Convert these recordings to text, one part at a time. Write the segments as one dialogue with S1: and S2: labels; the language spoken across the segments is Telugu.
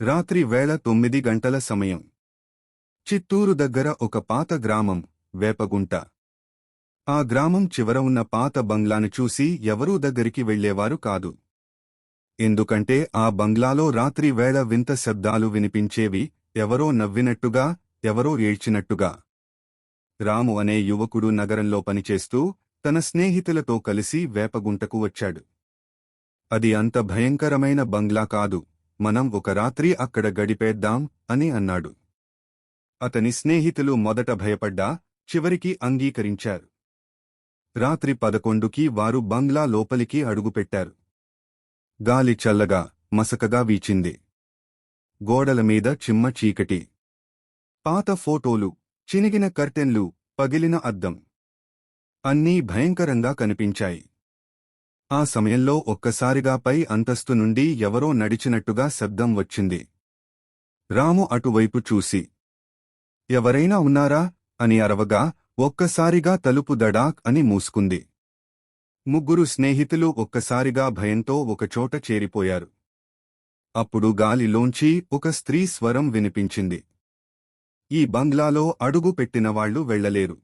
S1: రాత్రి వేళ తొమ్మిది గంటల సమయం. చిత్తూరు దగ్గర ఒక పాత గ్రామం వేపగుంట. ఆ గ్రామం చివర ఉన్న పాత బంగ్లాను చూసి ఎవరూ దగ్గరికి వెళ్ళేవారు కాదు. ఎందుకంటే ఆ బంగ్లాలో రాత్రి వేళ వింత శబ్దాలు వినిపించేవి ఎవరో నవ్వినట్టుగా ఎవరో ఏడ్చినట్టుగా. రాము అనే యువకుడు నగరంలో పనిచేస్తూ తన స్నేహితులతో కలిసి వేపగుంటకు వచ్చాడు. అది అంత భయంకరమైన బంగ్లా కాదు. మనం ఒక రాత్రి అక్కడ గడిపేద్దాం అని అన్నాడు. అతని స్నేహితులు మొదట భయపడ్డా చివరికి అంగీకరించారు. రాత్రి పదకొండుకి వారు బంగ్లా లోపలికి అడుగుపెట్టారు. గాలి చల్లగా మసకగా వీచింది. గోడల మీద చిమ్మ చీకటి. పాత ఫోటోలు చినిగిన కర్టెన్లు పగిలిన అద్దం. అన్నీ భయంకరంగా కనిపించాయి. ఆ సమయంలో ఒక్కసారిగా పై అంతస్తు నుండి ఎవరో నడిచినట్టుగా శబ్దం వచ్చింది. రాము అటువైపు చూసి ఎవరైనా ఉన్నారా? అని అరవగా ఒక్కసారిగా తలుపు దడాక్ అని మూసుకుంది. ముగ్గురు స్నేహితులు ఒక్కసారిగా భయంతో ఒకచోట చేరిపోయారు. అప్పుడు గాలిలోంచి ఒక స్త్రీ స్వరం వినిపించింది. ఈ బంగ్లాలో అడుగు పెట్టినవాళ్ళు వెళ్ళలేరు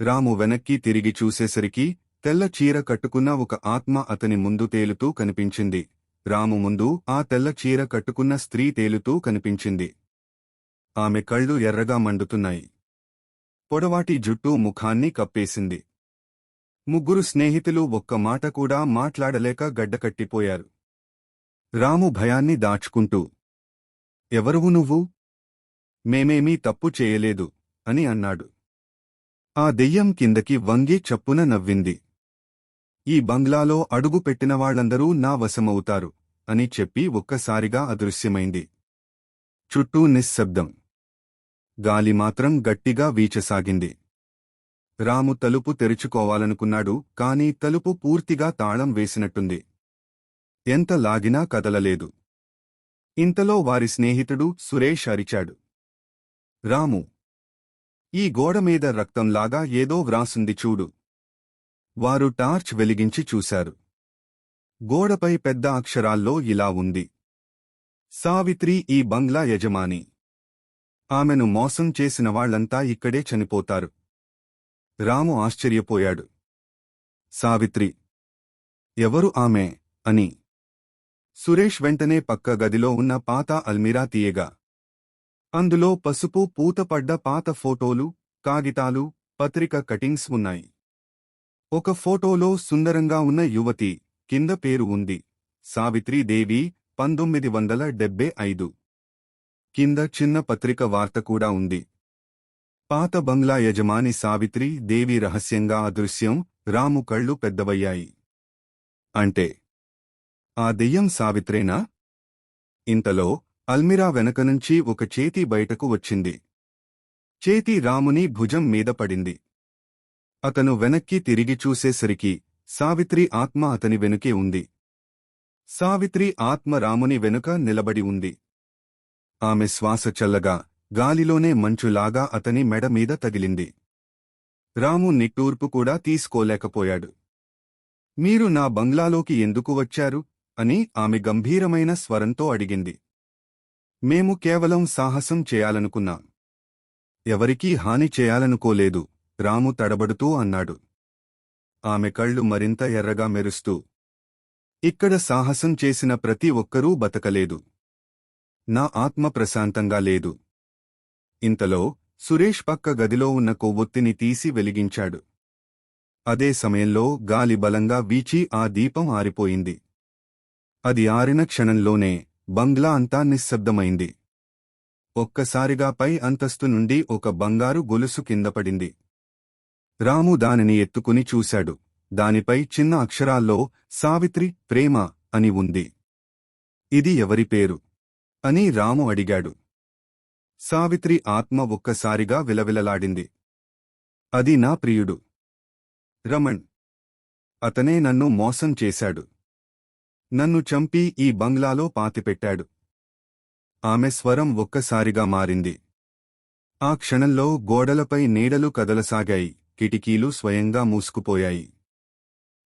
S1: రాము వెనక్కి తిరిగి చూసేసరికి తెల్ల చీర కట్టుకున్న ఒక ఆత్మ అతని ముందు తేలుతూ కనిపించింది. రాము ముందు ఆ తెల్ల చీర కట్టుకున్న స్త్రీ తేలుతూ కనిపించింది. ఆమె కళ్ళు ఎర్రగా మండుతున్నాయి. పొడవాటి జుట్టు ముఖాన్ని కప్పేసింది. ముగ్గురు స్నేహితులు ఒక్క మాట కూడా మాట్లాడలేక గడ్డకట్టిపోయారు రాము భయాన్ని దాచుకుంటూ ఎవరువు నువ్వు? మేమేమీ తప్పు చేయలేదు అని అన్నాడు. ఆ దెయ్యం కిందకి వంగి చప్పున నవ్వింది. ఈ బంగ్లాలో అడుగు పెట్టినవాళ్ళందరూ నా వశమవుతారు అని చెప్పి ఒక్కసారిగా అదృశ్యమైంది. చుట్టూ నిశ్శబ్దం. గాలి మాత్రం గట్టిగా వీచసాగింది. రాము తలుపు తెరుచుకోవాలనుకున్నాడు కాని తలుపు పూర్తిగా తాళం వేసినట్టుంది. ఎంత లాగినా కదలలేదు. ఇంతలో వారి స్నేహితుడు సురేష్ అరిచాడు. రాము ఈ గోడమీద రక్తంలాగా ఏదో వ్రాసుంది చూడు. వారు టార్చ్ వెలిగించి చూశారు. గోడపై పెద్ద అక్షరాల్లో ఇలా ఉంది. సావిత్రి ఈ బంగ్లా యజమాని. ఆమెను మోసం చేసిన వాళ్ళంతా ఇక్కడే చనిపోతారు. రాము ఆశ్చర్యపోయాడు. సావిత్రి ఎవరు ఆమె? అని. సురేష్ వెంటనే పక్క గదిలో ఉన్న పాత అల్మిరా తీయగా. అందులో పసుపు పూతపడ్డ పాత ఫోటోలు కాగితాలు పత్రిక కటింగ్స్ ఉన్నాయి. ఒక ఫోటోలో సుందరంగా ఉన్న యువతి కింద పేరు ఉంది. సావిత్రీదేవి పంతొమ్మిది వందల డెబ్బై ఐదు. కింద చిన్న పత్రిక వార్త కూడా ఉంది. పాత బంగ్లా యజమాని సావిత్రి దేవి రహస్యంగా అదృశ్యం రాము కళ్ళు పెద్దవయ్యాయి. అంటే ఆ దెయ్యం సావిత్రేనా? ఇంతలో అల్మిరా వెనకనుంచి ఒక చేతి బయటకు వచ్చింది. చేతి రాముని భుజం మీద పడింది. అతను వెనక్కి తిరిగి చూసేసరికి సావిత్రి ఆత్మ అతని వెనుకే ఉంది. సావిత్రి ఆత్మ రాముని వెనుక నిలబడి ఉంది. ఆమె శ్వాస చల్లగా గాలిలోనే మంచులాగా అతని మెడ మీద తగిలింది. రాము నిట్టూర్పు కూడా తీసుకోలేకపోయాడు. మీరు నా బంగ్లాలోకి ఎందుకు వచ్చారు? అని ఆమె గంభీరమైన స్వరంతో అడిగింది. మేము కేవలం సాహసం చేయాలనుకున్నాం. ఎవరికీ హాని చేయాలనుకోలేదు. రాము తడబడుతూ అన్నాడు. ఆమె కళ్ళు మరింత ఎర్రగా మెరుస్తూ. ఇక్కడ సాహసం చేసిన ప్రతి ఒక్కరూ బతకలేదు. నా ఆత్మ ప్రశాంతంగా లేదు. ఇంతలో సురేష్ పక్క గదిలో ఉన్న కొవ్వొత్తిని తీసి వెలిగించాడు. అదే సమయంలో గాలి బలంగా వీచి ఆ దీపం ఆరిపోయింది. అది ఆరిన క్షణంలోనే బంగ్లా అంతా నిశ్శబ్దమైంది. ఒక్కసారిగా పై అంతస్తు నుండి ఒక బంగారు గొలుసు కిందపడింది రాము దానిని ఎత్తుకుని చూశాడు. దానిపై చిన్న అక్షరాల్లో సావిత్రి ప్రేమ అని ఉంది. ఇది ఎవరి పేరు? అని రాము అడిగాడు. సావిత్రి ఆత్మ ఒక్కసారిగా విలవిలలాడింది. అది నా ప్రియుడు. రమణ్. అతనే నన్ను మోసం చేశాడు. నన్ను చంపి ఈ బంగ్లాలో పాతిపెట్టాడు. ఆమె స్వరం ఒక్కసారిగా మారింది. ఆ క్షణంలో గోడలపై నీడలు కదలసాగాయి. కిటికీలు స్వయంగా మూసుకుపోయాయి.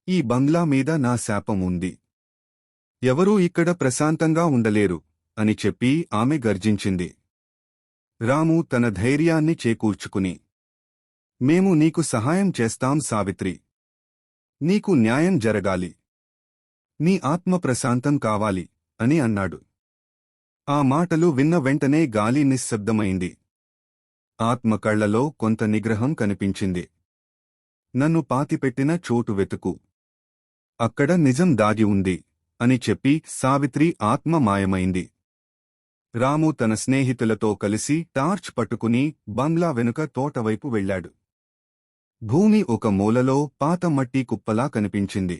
S1: ఈ బంగ్లా మీద నా శాపం ఉంది. ఎవరూ ఇక్కడ ప్రశాంతంగా ఉండలేరు అని చెప్పి ఆమె గర్జించింది. రాము తన ధైర్యాన్ని చేకూర్చుకుని మేము నీకు సహాయం చేస్తాం సావిత్రి. నీకు న్యాయం జరగాలి. నీ ఆత్మ ప్రశాంతం కావాలి అని అన్నాడు. ఆ మాటలు విన్న వెంటనే గాలి నిశ్శబ్దమైంది. ఆత్మ కళ్ళలో కొంత నిగ్రహం కనిపించింది. నన్ను పాతిపెట్టిన చోటు వెతుకు. అక్కడ నిజం దాగి ఉంది అని చెప్పి సావిత్రి ఆత్మ మాయమైంది. రాము తన స్నేహితులతో కలిసి టార్చ్ పట్టుకుని బంగ్లా వెనుక తోటవైపు వెళ్ళాడు. భూమి ఒక మూలలో పాత మట్టి కుప్పలా కనిపించింది.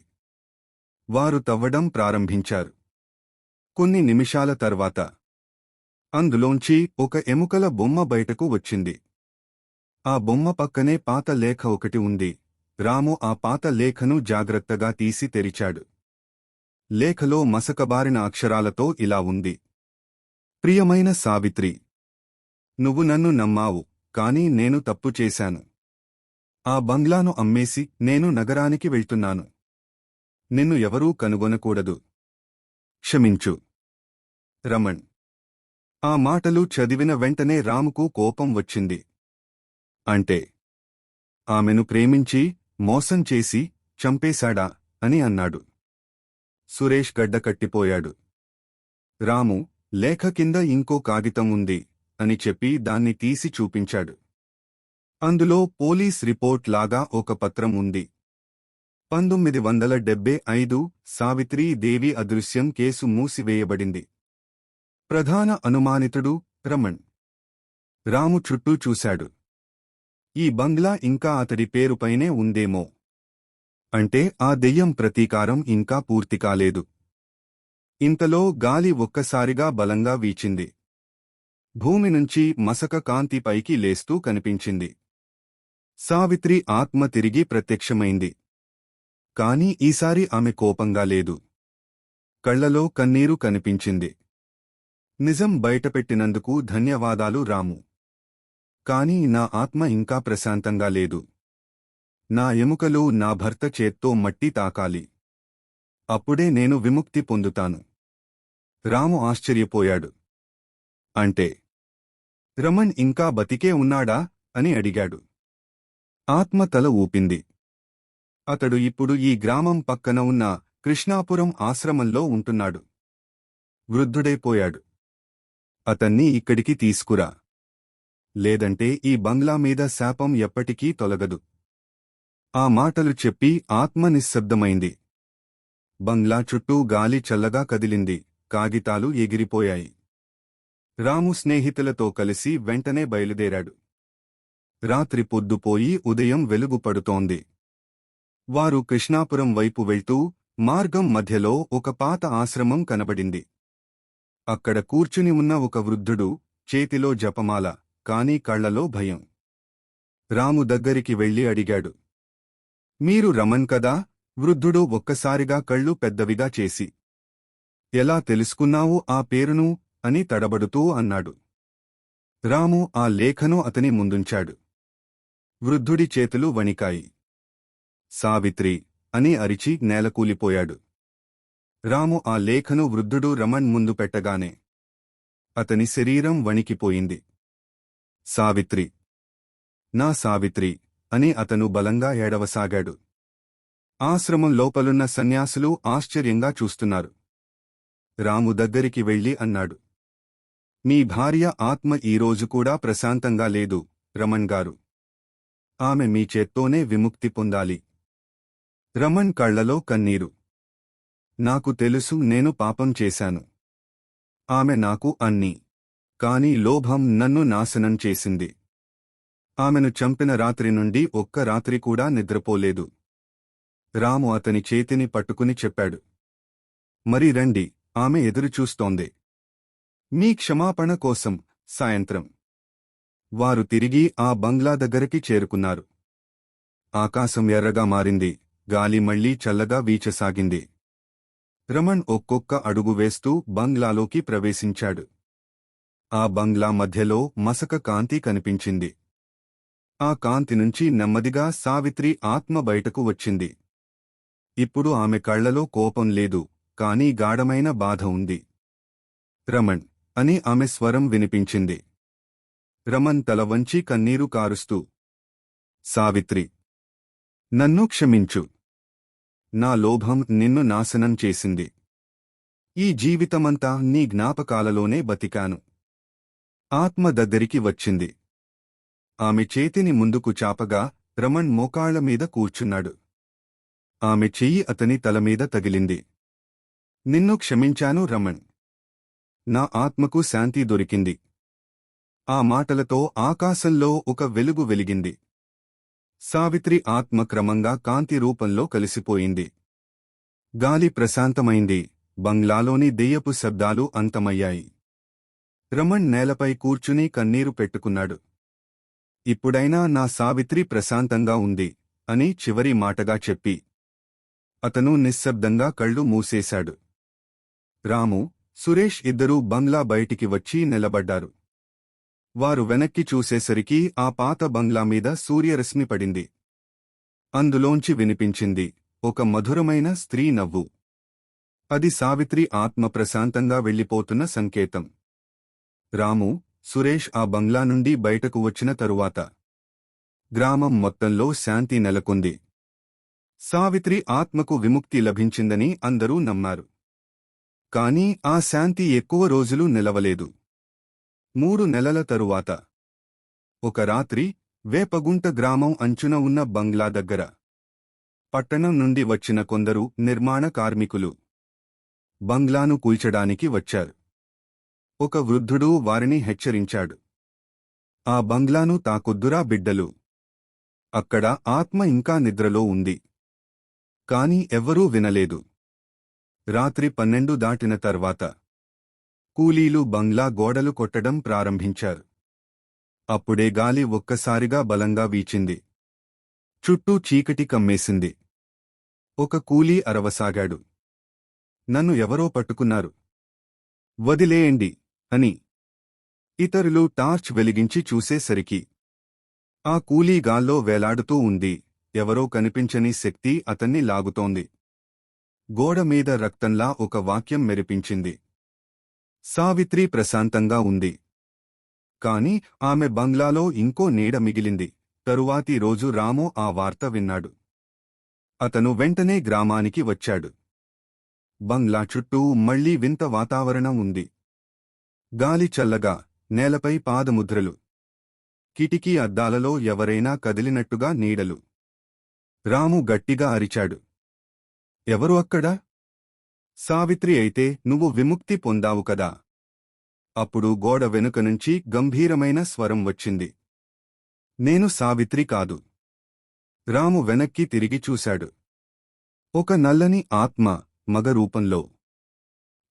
S1: వారు తవ్వడం ప్రారంభించారు. కొన్ని నిమిషాల తర్వాత అందులోంచి ఒక ఎముకల బొమ్మ బయటకు వచ్చింది. ఆ బొమ్మ పక్కనే పాత లేఖ ఒకటి ఉంది. రాము ఆ పాత లేఖను జాగ్రత్తగా తీసి తెరిచాడు. లేఖలో మసకబారిన అక్షరాలతో ఇలా ఉంది. ప్రియమైన సావిత్రి నువ్వు నన్ను నమ్మావు కాని నేను తప్పు చేశాను. ఆ బంగ్లాను అమ్మేసి నేను నగరానికి వెళ్తున్నాను. నిన్ను ఎవరూ కనుగొనకూడదు. క్షమించు. రమణ్ ఆ మాటలు చదివిన వెంటనే రాముకు కోపం వచ్చింది. అంటే ఆమెను ప్రేమించి మోసం చేసి చంపేశాడా అని అన్నాడు. సురేష్ గడ్డ కట్టిపోయాడు. రాము లేఖ కింద ఇంకో కాగితం ఉంది అని చెప్పి దాన్ని తీసి చూపించాడు. అందులో పోలీస్ రిపోర్ట్ లాగా ఒక పత్రం ఉంది. పంతొమ్మిది వందల డెబ్బై ఐదు సావిత్రీ దేవి అదృశ్యం కేసు మూసివేయబడింది. ప్రధాన అనుమానితుడు రమణ్. రాము చుట్టూ చూశాడు. ఈ బంగ్లా ఇంకా అతడి పేరుపైనే ఉందేమో. అంటే ఆ దెయ్యం ప్రతీకారం ఇంకా పూర్తి కాలేదు. ఇంతలో గాలి ఒక్కసారిగా బలంగా వీచింది. భూమి నుంచి మసక కాంతి పైకి లేస్తూ కనిపించింది. సావిత్రి ఆత్మ తిరిగి ప్రత్యక్షమైంది. కాని ఈసారి ఆమె కోపంగా లేదు. కళ్ళలో కన్నీరు కనిపించింది. నిజం బయటపెట్టినందుకు ధన్యవాదాలు రాము. కాని నా ఆత్మ ఇంకా ప్రశాంతంగా లేదు. నా ఎముకలు నా భర్త చేత్తో మట్టి తాకాలి. అప్పుడే నేను విముక్తి పొందుతాను. రాము ఆశ్చర్యపోయాడు. అంటే రమణ్ ఇంకా బతికే ఉన్నాడా? అని అడిగాడు. ఆత్మ తల ఊపింది. అతడు ఇప్పుడు ఈ గ్రామం పక్కన ఉన్న కృష్ణాపురం ఆశ్రమంలో ఉంటున్నాడు. వృద్ధుడైపోయాడు. అతన్ని ఇక్కడికి తీసుకురా. లేదంటే ఈ బంగ్లా మీద శాపం ఎప్పటికీ తొలగదు. ఆ మాటలు చెప్పి ఆత్మ నిశ్శబ్దమైంది. బంగ్లా చుట్టూ గాలి చల్లగా కదిలింది. కాగితాలు ఎగిరిపోయాయి. రాము స్నేహితులతో కలిసి వెంటనే బయలుదేరాడు. రాత్రి పొద్దుపోయి ఉదయం వెలుగు పడుతోంది. వారు కృష్ణాపురం వైపు వెళ్తూ మార్గం మధ్యలో ఒక పాత ఆశ్రమం కనబడింది. అక్కడ కూర్చుని ఉన్న ఒక వృద్ధుడు చేతిలో జపమాల కాని కళ్ళలో భయం. రాము దగ్గరికి వెళ్ళి అడిగాడు. మీరు రమన్ కదా? వృద్ధుడు ఒక్కసారిగా కళ్ళు పెద్దవిగా చేసి. ఎలా తెలుసుకున్నావు ఆ పేరును? అని తడబడుతూ అన్నాడు. రాము ఆ లేఖను అతని ముందుంచాడు. వృద్ధుడి చేతులు వణికాయి. సావిత్రి! అని అరిచి నేలకూలిపోయాడు. రాము ఆ లేఖను వృద్ధుడు రమణ్ ముందు పెట్టగానే. అతని శరీరం వణికిపోయింది. సావిత్రి. నా సావిత్రి అని అతను బలంగా ఏడవసాగాడు. ఆశ్రమం లోపలున్న సన్యాసులు ఆశ్చర్యంగా చూస్తున్నారు. రాము దగ్గరికి వెళ్ళి అన్నాడు. మీ భార్య ఆత్మ ఈరోజు కూడా ప్రశాంతంగా లేదు రమణ్ గారు. ఆమె మీ చేత్తోనే విముక్తి పొందాలి. రమణ్ కళ్ళలో కన్నీరు. నాకు తెలుసు నేను పాపం చేశాను. ఆమె నాకు అన్ని. కాని లోభం నన్ను నాశనం చేసింది. ఆమెను చంపిన రాత్రి నుండి ఒక్క రాత్రి కూడా నిద్రపోలేదు. రాము అతని చేతిని పట్టుకుని చెప్పాడు. మరి రండి ఆమె ఎదురుచూస్తోంది మీ క్షమాపణ కోసం సాయంత్రం. వారు తిరిగి ఆ బంగ్లా దగ్గరికి చేరుకున్నారు. ఆకాశం ఎర్రగా మారింది గాలి మళ్ళీ చల్లగా వీచసాగింది. రమణ్ ఒక్కొక్క అడుగు వేస్తూ బంగ్లాలోకి ప్రవేశించాడు. ఆ బంగ్లా మధ్యలో మసక కాంతి కనిపించింది. ఆ కాంతి నుంచి నెమ్మదిగా సావిత్రి ఆత్మ బయటకు వచ్చింది. ఇప్పుడు ఆమె కళ్ళలో కోపం లేదు కానీ గాఢమైన బాధ ఉంది. రమణ్ అని ఆమె స్వరం వినిపించింది. రమణ్ తల వంచి కన్నీరు కారుస్తూ సావిత్రి నన్ను క్షమించు. నా లోభం నిన్ను నాశనం చేసింది. ఈ జీవితమంతా నీ జ్ఞాపకాలలోనే బతికాను. ఆత్మ దగ్గరికి వచ్చింది. ఆమె చేతిని ముందుకు చాపగా రమణ్ మోకాళ్ళ మీద కూర్చున్నాడు. ఆమె చెయ్యి అతని తలమీద తగిలింది. నిన్ను క్షమించాను రమణ్. నా ఆత్మకు శాంతి దొరికింది. ఆ మాటలతో ఆకాశంలో ఒక వెలుగు వెలిగింది. సావిత్రి ఆత్మ క్రమంగా కాంతి రూపంలో కలిసిపోయింది. గాలి ప్రశాంతమైంది. బంగ్లాలోని దెయ్యపు శబ్దాలు అంతమయ్యాయి. రమణ్ నేలపై కూర్చుని కన్నీరు పెట్టుకున్నాడు. ఇప్పుడైనా నా సావిత్రి ప్రశాంతంగా ఉంది అని చివరి మాటగా చెప్పి అతను నిశ్శబ్దంగా కళ్ళు మూసేశాడు. రాము సురేష్ ఇద్దరూ బంగ్లా బయటికి వచ్చి నిలబడ్డారు. వారు వెనక్కి చూసేసరికి ఆ పాత బంగ్లా మీద సూర్యరశ్మి పడింది. అందులోంచి వినిపించింది ఒక మధురమైన స్త్రీ నవ్వు. అది సావిత్రి ఆత్మ ప్రశాంతంగా వెళ్ళిపోతున్న సంకేతం. రాము సురేష్ ఆ బంగ్లా నుండి బయటకు వచ్చిన తరువాత గ్రామం మొత్తంలో శాంతి నెలకొంది. సావిత్రి ఆత్మకు విముక్తి లభించిందని అందరూ నమ్మారు. కాని ఆ శాంతి ఎక్కువ రోజులు నిలవలేదు. మూడు నెలల తరువాత ఒక రాత్రి వేపగుంట గ్రామం అంచున ఉన్న బంగ్లా దగ్గర పట్టణం నుండి వచ్చిన కొందరు నిర్మాణ కార్మికులు బంగ్లాను కూల్చడానికి వచ్చారు. ఒక వృద్ధుడు వారిని హెచ్చరించాడు. ఆ బంగ్లాను తాకొద్దురా బిడ్డలు. అక్కడ ఆత్మ ఇంకా నిద్రలో ఉంది. కాని ఎవ్వరూ వినలేదు. రాత్రి పన్నెండు దాటిన తర్వాత కూలీలు బంగ్లా గోడలు కొట్టడం ప్రారంభించారు. అప్పుడే గాలి ఒక్కసారిగా బలంగా వీచింది. చుట్టూ చీకటి కమ్మేసింది. ఒక కూలీ అరవసాగాడు. నన్ను ఎవరో పట్టుకున్నారు. వదిలేయండి. అని. ఇతరులు టార్చ్ వెలిగించి చూసేసరికి ఆ కూలీ గాల్లో వేలాడుతూ ఉంది. ఎవరో కనిపించని శక్తి అతన్ని లాగుతోంది. గోడ మీద రక్తంలా ఒక వాక్యం మెరిపించింది. సావిత్రి ప్రశాంతంగా ఉంది. కాని ఆమె బంగ్లాలో ఇంకో నీడ మిగిలింది. తరువాతి రోజు రాము ఆ వార్త విన్నాడు. అతను వెంటనే గ్రామానికి వచ్చాడు. బంగ్లా చుట్టూ మళ్ళీ వింత వాతావరణం ఉంది. గాలి చల్లగా నేలపై పాదముద్రలు. కిటికీ అద్దాలలో ఎవరైనా కదిలినట్టుగా నీడలు. రాము గట్టిగా అరిచాడు. ఎవరు అక్కడ? సావిత్రి అయితే నువ్వు విముక్తి పొందావు కదా? అప్పుడు గోడ వెనుక నుంచి గంభీరమైన స్వరం వచ్చింది. నేను సావిత్రి కాదు. రాము వెనక్కి తిరిగి చూశాడు. ఒక నల్లని ఆత్మ మగ రూపంలో.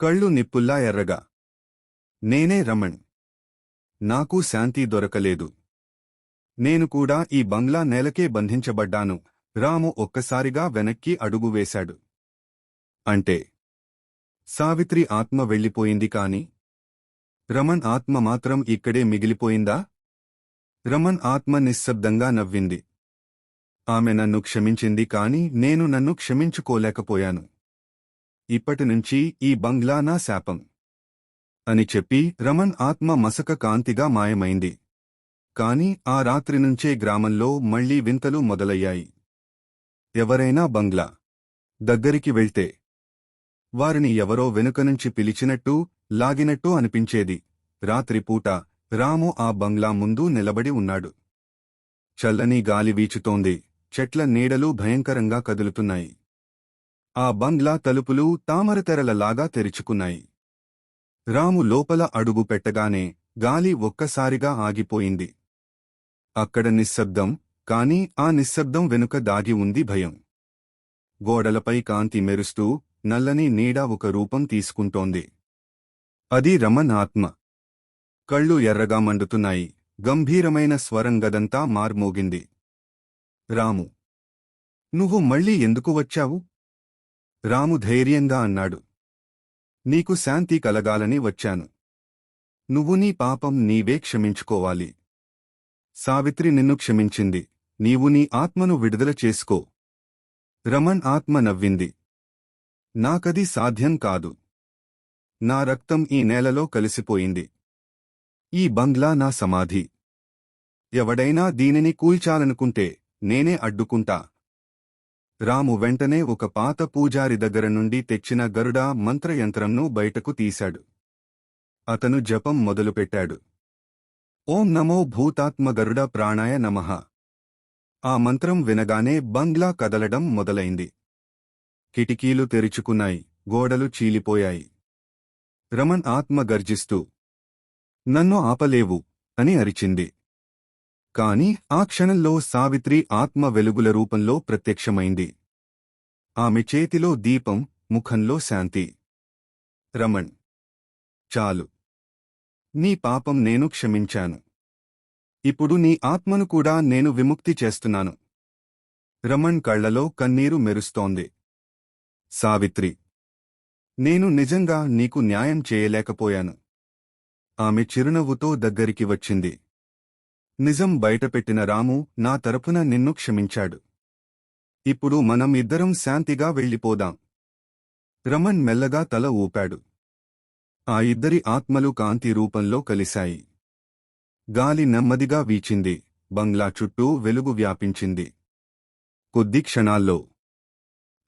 S1: కళ్ళు నిప్పుల్లా ఎర్రగా. నేనే రమణ్. నాకు శాంతి దొరకలేదు. నేను కూడా ఈ బంగ్లా నేలకే బంధించబడ్డాను. రాము ఒక్కసారిగా వెనక్కి అడుగు వేశాడు. అంటే? సావిత్రి ఆత్మ వెళ్ళిపోయింది కాని? రమణ్ ఆత్మ మాత్రం ఇక్కడే మిగిలిపోయిందా? రమణ్ ఆత్మ నిశ్శబ్దంగా నవ్వింది. ఆమె నన్ను క్షమించింది కాని నేను నన్ను క్షమించుకోలేకపోయాను. ఇప్పటినుంచి ఈ బంగ్లా నా శాపం. అని చెప్పి రమణ్ ఆత్మ మసక కాంతిగా మాయమైంది. కాని ఆ రాత్రి నుంచే గ్రామంలో మళ్ళీ వింతలు మొదలయ్యాయి. ఎవరైనా బంగ్లా దగ్గరికి వెళ్తే వారిని ఎవరో వెనుకనుంచి పిలిచినట్టు లాగినట్టు అనిపించేది. రాత్రిపూట రాము ఆ బంగ్లా ముందు నిలబడి ఉన్నాడు. చల్లని గాలి వీచుతోంది. చెట్ల నీడలు భయంకరంగా కదులుతున్నాయి. ఆ బంగ్లా తలుపులు తామరతెరలలాగా తెరుచుకున్నాయి. రాము లోపల అడుగు పెట్టగానే గాలి ఒక్కసారిగా ఆగిపోయింది. అక్కడ నిశ్శబ్దం కాని ఆ నిశ్శబ్దం వెనుక దాగి ఉంది భయం. గోడలపై కాంతి మెరుస్తూ నల్లని నీడ ఒక రూపం తీసుకుంటోంది. అది రమన్ ఆత్మ కళ్ళు ఎర్రగా మండుతున్నాయి గంభీరమైన స్వరం గదంతా మార్మోగింది. రాము. నువ్వు మళ్ళీ ఎందుకు వచ్చావు? రాము ధైర్యంగా అన్నాడు. నీకు శాంతి కలగాలని వచ్చాను. నువ్వు నీ పాపం నీవే క్షమించుకోవాలి. సావిత్రి నిన్ను క్షమించింది. నీవు నీ ఆత్మను విడుదల చేసుకో. రమణ్ ఆత్మ నవ్వింది. నాకది సాధ్యం కాదు. నా రక్తం ఈ నేలలో కలిసిపోయింది. ఈ బంగ్లా నా సమాధి. ఎవడైనా దీనిని కూల్చాలనుకుంటే నేనే అడ్డుకుంటా. రాము వెంటనే ఒక పాత పూజారి దగ్గర నుండి తెచ్చిన గరుడ మంత్రయంత్రంను బయటకు తీశాడు. అతను జపం మొదలుపెట్టాడు. ఓం నమో భూతాత్మ గరుడ ప్రాణాయ నమః. ఆ మంత్రం వినగానే బంగ్లా కదలడం మొదలైంది. కిటికీలు తెరుచుకున్నాయి గోడలు చీలిపోయాయి. రమణ్ ఆత్మ గర్జిస్తూ నన్ను ఆపలేవు అని అరిచింది. కాని ఆ క్షణంలో సావిత్రి ఆత్మ వెలుగుల రూపంలో ప్రత్యక్షమైంది. ఆమె చేతిలో దీపం ముఖంలో శాంతి. రమణ్. చాలు. నీ పాపం నేను క్షమించాను. ఇప్పుడు నీ ఆత్మను కూడా నేను విముక్తి చేస్తున్నాను. రమణ్ కళ్ళలో కన్నీరు మెరుస్తోంది. సావిత్రి. నేను నిజంగా నీకు న్యాయం చేయలేకపోయాను. ఆమె చిరునవ్వుతో దగ్గరికి వచ్చింది. నిజం బయటపెట్టిన రాము నా తరపున నిన్ను క్షమించాడు. ఇప్పుడు మనం ఇద్దరం శాంతిగా వెళ్ళిపోదాం. రమణ్ మెల్లగా తల ఊపాడు. ఆ ఇద్దరి ఆత్మలు కాంతి రూపంలో కలిశాయి. గాలి నెమ్మదిగా వీచింది. బంగ్లా చుట్టూ వెలుగు వ్యాపించింది. కొద్ది క్షణాల్లో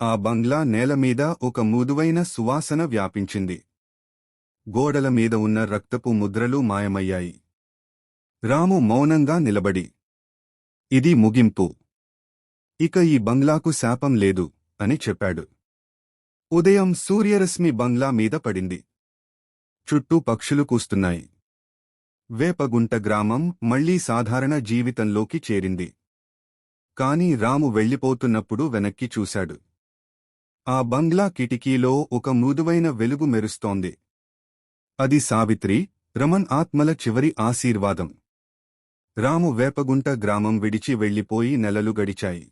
S1: ఆ బంగ్లా నేలమీద ఒక మృదువైన సువాసన వ్యాపించింది. గోడల మీద ఉన్న రక్తపు ముద్రలు మాయమయ్యాయి. రాము మౌనంగా నిలబడి ఇది ముగింపు. ఇక ఈ బంగ్లాకు శాపం లేదు అని చెప్పాడు. ఉదయం సూర్యరశ్మి బంగ్లా మీద పడింది. చుట్టూ పక్షులు కూస్తున్నాయి. వేపగుంట గ్రామం మళ్ళీ సాధారణ జీవితంలోకి చేరింది. కాని రాము వెళ్ళిపోతున్నప్పుడు వెనక్కి చూశాడు. ఆ బంగ్లా కిటికీలో ఒక మృదువైన వెలుగు మెరుస్తోంది. అది సావిత్రి రమణ్ ఆత్మల చివరి ఆశీర్వాదం. రాము వేపగుంట గ్రామం విడిచి వెళ్ళిపోయి నెలలు గడిచాయి.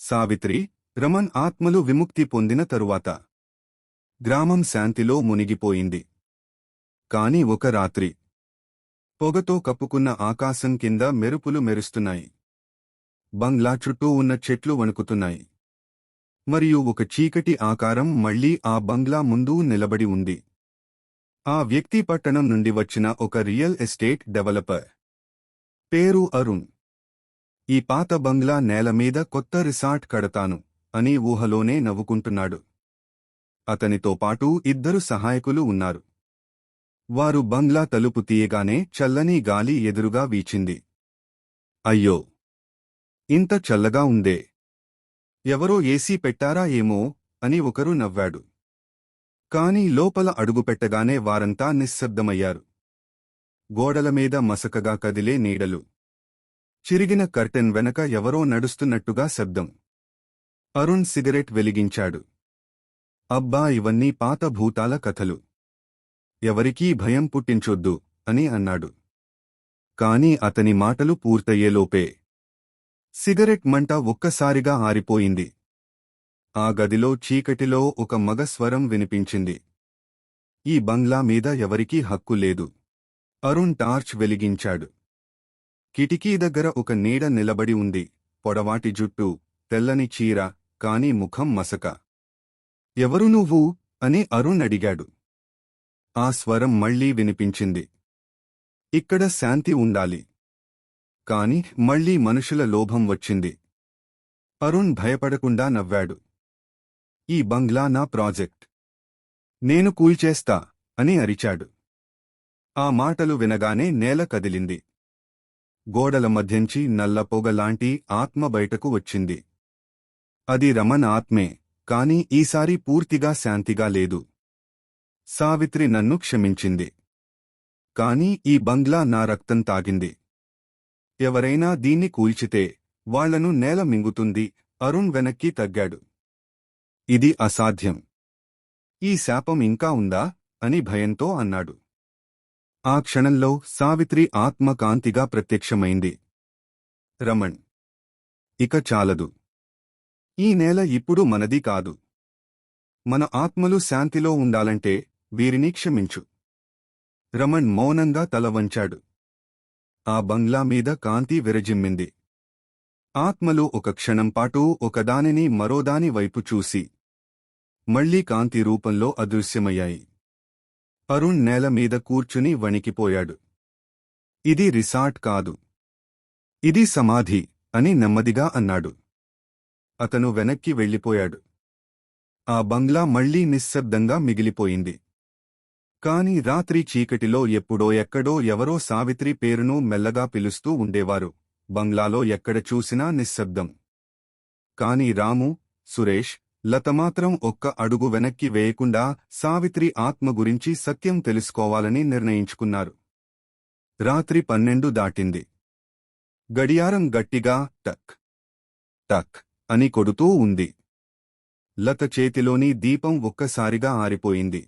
S1: సావిత్రి రమణ్ ఆత్మలు విముక్తి పొందిన తరువాత గ్రామం శాంతిలో మునిగిపోయింది. కాని ఒక రాత్రి పొగతో కప్పుకున్న ఆకాశం కింద మెరుపులు మెరుస్తున్నాయి. బంగ్లా చుట్టూ ఉన్న చెట్లు వణుకుతున్నాయి. మరియు ఒక చీకటి ఆకారం మళ్ళీ ఆ బంగ్లా ముందు నిలబడి ఉంది. ఆ వ్యక్తి పట్టణం నుండి వచ్చిన ఒక రియల్ ఎస్టేట్ డెవలపర్. పేరు అరుణ్. ఈ పాత బంగ్లా నేల మీద కొత్త రిసార్ట్ కడతాను అని ఊహలోనే నవ్వుకుంటున్నాడు. అతనితో పాటు ఇద్దరు సహాయకులు ఉన్నారు. వారు బంగ్లా తలుపు తీయగానే చల్లని గాలి ఎదురుగా వీచింది. అయ్యో! ఇంత చల్లగా ఉందే. ఎవరో ఏసీ పెట్టారా ఏమో అని ఒకరు నవ్వాడు. కాని లోపల అడుగుపెట్టగానే వారంతా నిశ్శబ్దమయ్యారు. గోడలమీద మసకగా కదిలే నీడలు. చిరిగిన కర్టెన్ వెనక ఎవరో నడుస్తున్నట్టుగా శబ్దం. అరుణ్ సిగరెట్ వెలిగించాడు. అబ్బా ఇవన్నీ పాత భూతాల కథలు. ఎవరికీ భయం పుట్టించొద్దు అని అన్నాడు. కాని అతని మాటలు పూర్తయ్యేలోపే సిగరెట్ మంట ఒక్కసారిగా ఆరిపోయింది. ఆ గదిలో చీకటిలో ఒక మగ స్వరం వినిపించింది. ఈ బంగ్లా మీద ఎవరికీ హక్కు లేదు. అరుణ్ టార్చ్ వెలిగించాడు. కిటికీ దగ్గర ఒక నీడ నిలబడి ఉంది. పొడవాటి జుట్టు తెల్లని చీర కాని ముఖం మసక. ఎవరు నువ్వు? అని అరుణ్ అడిగాడు. ఆ స్వరం మళ్ళీ వినిపించింది. ఇక్కడ శాంతి ఉండాలి. కాని మళ్ళీ మనుషుల లోభం వచ్చింది. అరుణ్ భయపడకుండా నవ్వాడు. ఈ బంగ్లా నా ప్రాజెక్ట్. నేను కూల్చేస్తా అని అరిచాడు. ఆ మాటలు వినగానే నేల కదిలింది. గోడల మధ్యంచి నల్ల పొగలాంటి ఆత్మ బయటకు వచ్చింది. అది రమణ ఆత్మే కాని ఈసారి పూర్తిగా శాంతిగా లేదు. సావిత్రి నన్ను క్షమించింది. కాని ఈ బంగ్లా నా రక్తం తాగింది. ఎవరైనా దీన్ని కూల్చితే వాళ్ళను నేల మింగుతుంది అరుణ్ వెనక్కి తగ్గాడు. ఇది అసాధ్యం. ఈ శాపం ఇంకా ఉందా? అని భయంతో అన్నాడు. ఆ క్షణంలో సావిత్రి ఆత్మ కాంతిగా ప్రత్యక్షమైంది. రమణ్! ఇక చాలదు. ఈ నేల ఇప్పుడు మనది కాదు. మన ఆత్మలు శాంతిలో ఉండాలంటే వీరిని క్షమించు. రమణ్ మౌనంగా తల వంచాడు. ఆ బంగ్లా మీద కాంతి విరజిమ్మింది. ఆత్మలు ఒక క్షణం పాటు ఒకదానిని మరోదాని వైపు చూసి మళ్ళీ కాంతి రూపంలో అదృశ్యమయ్యాయి. అరుణ్ నేల మీద కూర్చుని వణికిపోయాడు. ఇది రిసార్ట్ కాదు. ఇది సమాధి అని నెమ్మదిగా అన్నాడు. అతను వెనక్కి వెళ్ళిపోయాడు. ఆ బంగ్లా మళ్ళీ నిశ్శబ్దంగా మిగిలిపోయింది. కాని రాత్రి చీకటిలో ఎప్పుడో ఎక్కడో ఎవరో సావిత్రి పేరును మెల్లగా పిలుస్తూ ఉండేవారు. బంగ్లాలో ఎక్కడ చూసినా నిశ్శబ్దం. కాని రాము సురేష్ లత మాత్రం ఒక్క అడుగు వెనక్కి వేయకుండా సావిత్రి ఆత్మ గురించి సత్యం తెలుసుకోవాలని నిర్ణయించుకున్నారు. రాత్రి పన్నెండు దాటింది. గడియారం గట్టిగా టక్ టక్ అని కొడుతూ ఉంది. లత చేతిలోని దీపం ఒక్కసారిగా ఆరిపోయింది.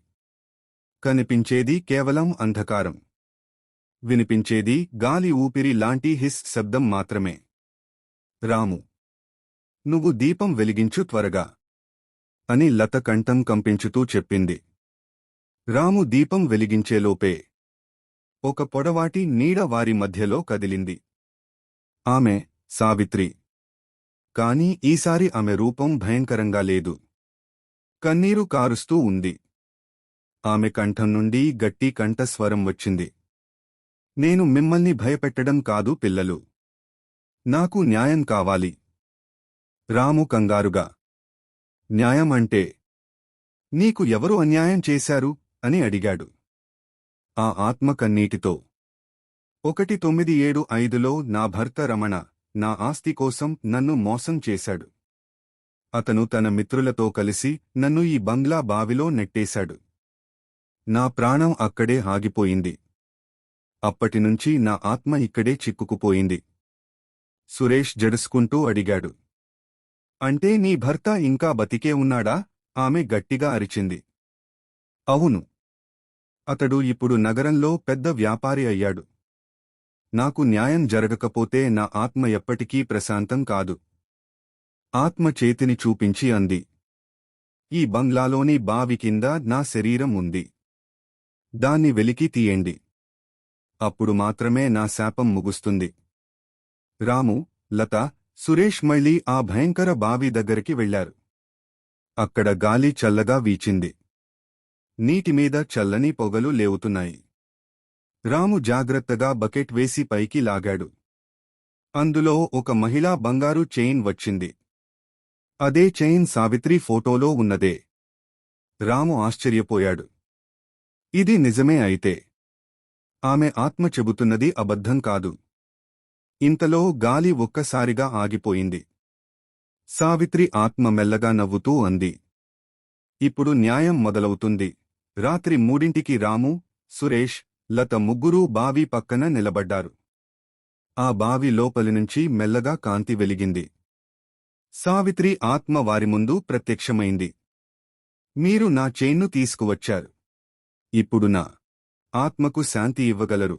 S1: కనిపించేది కేవలం అంధకారం. వినిపించేది గాలి ఊపిరి లాంటి హిస్ శబ్దం మాత్రమే. రాము నువ్వు దీపం వెలిగించు త్వరగా. అని లత కంఠం కంపించుతూ చెప్పింది. రాము దీపం వెలిగించేలోపే ఒక పొడవాటి నీడ వారి మధ్యలో కదిలింది. ఆమె సావిత్రి. కాని ఈసారి ఆమె రూపం భయంకరంగా లేదు. కన్నీరు కారుస్తూ ఉంది. ఆమె కంఠం నుండి గట్టి కంఠస్వరం వచ్చింది. నేను మిమ్మల్ని భయపెట్టడం కాదు పిల్లలు. నాకు న్యాయం కావాలి. రాము కంగారుగా న్యాయం అంటే నీకు ఎవరు అన్యాయం చేశారు? అని అడిగాడు. ఆ ఆత్మ కన్నీటితో ఒకటి తొమ్మిది ఏడు ఐదులో నా భర్త రమణ నా ఆస్తి కోసం నన్ను మోసం చేశాడు. అతను తన మిత్రులతో కలిసి నన్ను ఈ బంగ్లా బావిలో నెట్టేశాడు. నా ప్రాణం అక్కడే ఆగిపోయింది. అప్పటినుంచి నా ఆత్మ ఇక్కడే చిక్కుకుపోయింది. సురేష్ జడుసుకుంటూ అడిగాడు. అంటే నీ భర్త ఇంకా బతికే ఉన్నాడా? ఆమె గట్టిగా అరిచింది. అవును. అతడు ఇప్పుడు నగరంలో పెద్ద వ్యాపారి అయ్యాడు. నాకు న్యాయం జరగకపోతే నా ఆత్మ ఎప్పటికీ ప్రశాంతం కాదు. ఆత్మ చేతిని చూపించి అంది. ఈ బంగ్లాలోని బావి కింద నా శరీరం ఉంది. దాన్ని వెలికి తీయండి. అప్పుడు మాత్రమే నా శాపం ముగుస్తుంది. రాము లత సురేష్ మళ్ళీ ఆ భయంకర బావి దగ్గరికి వెళ్ళారు అక్కడ గాలి చల్లగా వీచింది. నీటిమీద చల్లని పొగలు లేవుతున్నాయి. రాము జాగ్రత్తగా బకెట్ వేసి పైకి లాగాడు. అందులో ఒక మహిళా బంగారు చైన్ వచ్చింది. అదే చైన్ సావిత్రి ఫోటోలో ఉన్నదే. రాము ఆశ్చర్యపోయాడు. ఇది నిజమే అయితే. ఆమె ఆత్మ చెబుతున్నది అబద్ధం కాదు. ఇంతలో గాలి ఒక్కసారిగా ఆగిపోయింది. సావిత్రి ఆత్మ మెల్లగా నవ్వుతూ అంది. ఇప్పుడు న్యాయం మొదలవుతుంది. రాత్రి మూడింటికి రాము సురేష్ లత ముగ్గురూ బావి పక్కన నిలబడ్డారు. ఆ బావి లోపలి నుంచి మెల్లగా కాంతి వెలిగింది. సావిత్రి ఆత్మ వారి ముందు ప్రత్యక్షమైంది. మీరు నా చైన్ను తీసుకువచ్చారు. ఇప్పుడు నా ఆత్మకు శాంతి ఇవ్వగలరు.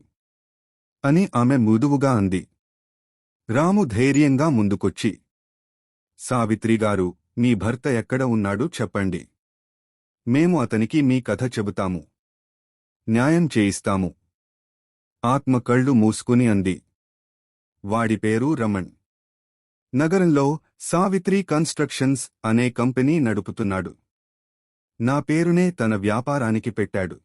S1: అని ఆమె మృదువుగా అంది. రాము ధైర్యంగా ముందుకొచ్చి సావిత్రిగారు మీ భర్త ఎక్కడ ఉన్నాడు చెప్పండి. మేము అతనికి మీ కథ చెబుతాము. న్యాయం చేయిస్తాము. ఆత్మ కళ్ళు మూసుకుని అంది. వాడి పేరు రమణ్. నగరంలో సావిత్రి కన్స్ట్రక్షన్స్ అనే కంపెనీ నడుపుతున్నాడు. నా పేరునే తన వ్యాపారానికి పెట్టాడు.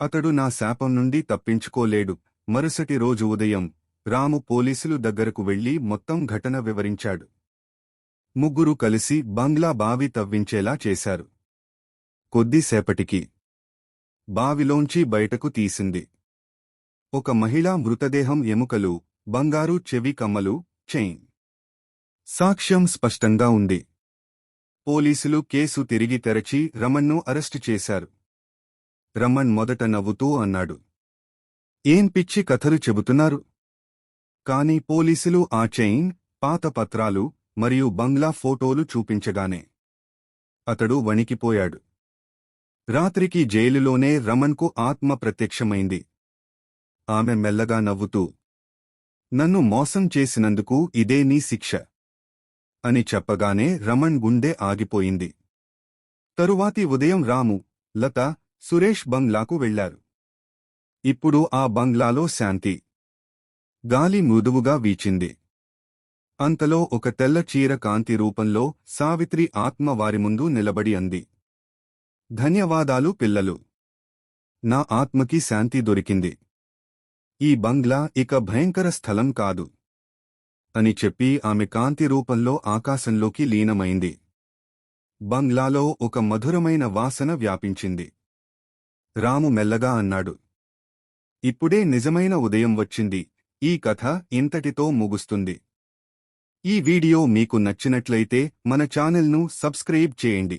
S1: అతడు నా శాపం నుండి తప్పించుకోలేడు. మరుసటి రోజు ఉదయం రాము పోలీసులు దగ్గరకు వెళ్ళి మొత్తం ఘటన వివరించాడు. ముగ్గురు కలిసి బంగ్లా బావి తవ్వించేలా చేశారు. కొద్దిసేపటికి బావిలోంచి బయటకు తీసింది. ఒక మహిళా మృతదేహం ఎముకలు బంగారు చెవి కమ్మలు చైన్. సాక్ష్యం స్పష్టంగా ఉంది. పోలీసులు కేసు తిరిగి తెరచి రమణ్ను అరెస్టు చేశారు. రమణ్ మొదట నవ్వుతూ అన్నాడు. ఏం పిచ్చి కథలు చెబుతున్నారు? కాని పోలీసులు ఆ చైన్ పాత పత్రాలు మరియు బంగ్లా ఫోటోలు చూపించగానే అతడు వణికిపోయాడు. రాత్రికి జైలులోనే రమణ్కు ఆత్మ ప్రత్యక్షమైంది. ఆమె మెల్లగా నవ్వుతూ నన్ను మోసం చేసినందుకు ఇదే నీ శిక్ష అని చెప్పగానే రమణ్ గుండె ఆగిపోయింది. తరువాతి ఉదయం రాము లత సురేష్ బంగ్లాకు వెళ్ళారు ఇప్పుడు ఆ బంగ్లాలో శాంతి. గాలి మృదువుగా వీచింది. అంతలో ఒక తెల్ల చీర కాంతి రూపంలో సావిత్రి ఆత్మ వారి ముందు నిలబడి అంది. ధన్యవాదాలు పిల్లలు. నా ఆత్మకి శాంతి దొరికింది. ఈ బంగ్లా ఇక భయంకర స్థలం కాదు. అని చెప్పి ఆమె కాంతి రూపంలో ఆకాశంలోకి లీనమైంది. బంగ్లాలో ఒక మధురమైన వాసన వ్యాపించింది. రాము మెల్లగా అన్నాడు. ఇప్పుడే నిజమైన ఉదయం వచ్చింది. ఈ కథ ఇంతటితో ముగుస్తుంది. ఈ వీడియో మీకు నచ్చినట్లయితే మన ఛానల్ను సబ్స్క్రైబ్ చేయండి.